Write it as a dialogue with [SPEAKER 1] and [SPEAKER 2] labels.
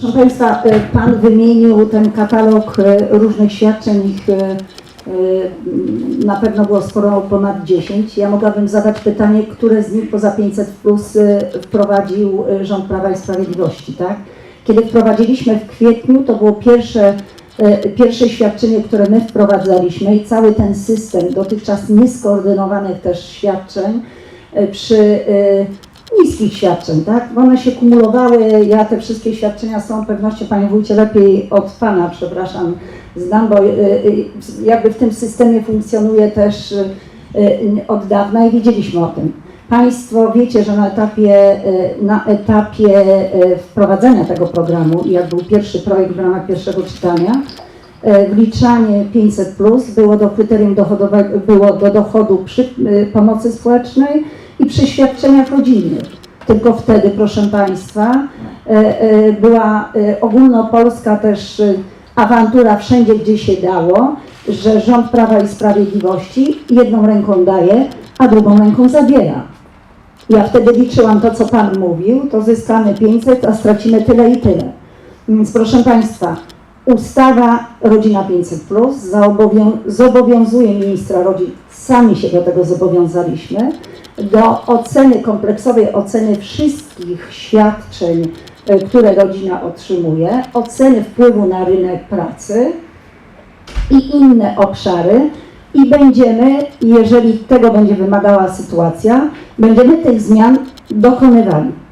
[SPEAKER 1] Proszę Państwa, e, Pan wymienił ten katalog e, różnych świadczeń, ich e, na pewno było sporo, ponad 10. Ja mogłabym zadać pytanie, które z nich poza 500 plus wprowadził rząd Prawa i Sprawiedliwości, tak? Kiedy wprowadziliśmy w kwietniu, to było pierwsze, pierwsze świadczenie, które my wprowadzaliśmy i cały ten system dotychczas nieskoordynowanych też świadczeń przy niskich świadczeń, tak? Bo one się kumulowały, ja te wszystkie świadczenia z całą pewnością, Panie Wójcie, lepiej od Pana, przepraszam, znam, bo y, y, jakby w tym systemie funkcjonuje też y, y, od dawna i wiedzieliśmy o tym. Państwo wiecie, że na etapie, y, na etapie y, wprowadzenia tego programu, jak był pierwszy projekt w ramach pierwszego czytania, y, wliczanie 500 plus było do kryterium dochodowego, było do dochodu przy y, pomocy społecznej i przy świadczeniach rodzinnych. Tylko wtedy, proszę Państwa, e, e, była e, ogólnopolska też awantura wszędzie, gdzie się dało, że rząd Prawa i Sprawiedliwości jedną ręką daje, a drugą ręką zabiera. Ja wtedy liczyłam to, co Pan mówił, to zyskamy 500, a stracimy tyle i tyle. Więc proszę Państwa, ustawa Rodzina 500 Plus zaobowią- zobowiązuje ministra rodzin, sami się do tego zobowiązaliśmy, do oceny, kompleksowej oceny wszystkich świadczeń, e, które rodzina otrzymuje, oceny wpływu na rynek pracy i inne obszary i będziemy, jeżeli tego będzie wymagała sytuacja, będziemy tych zmian dokonywali.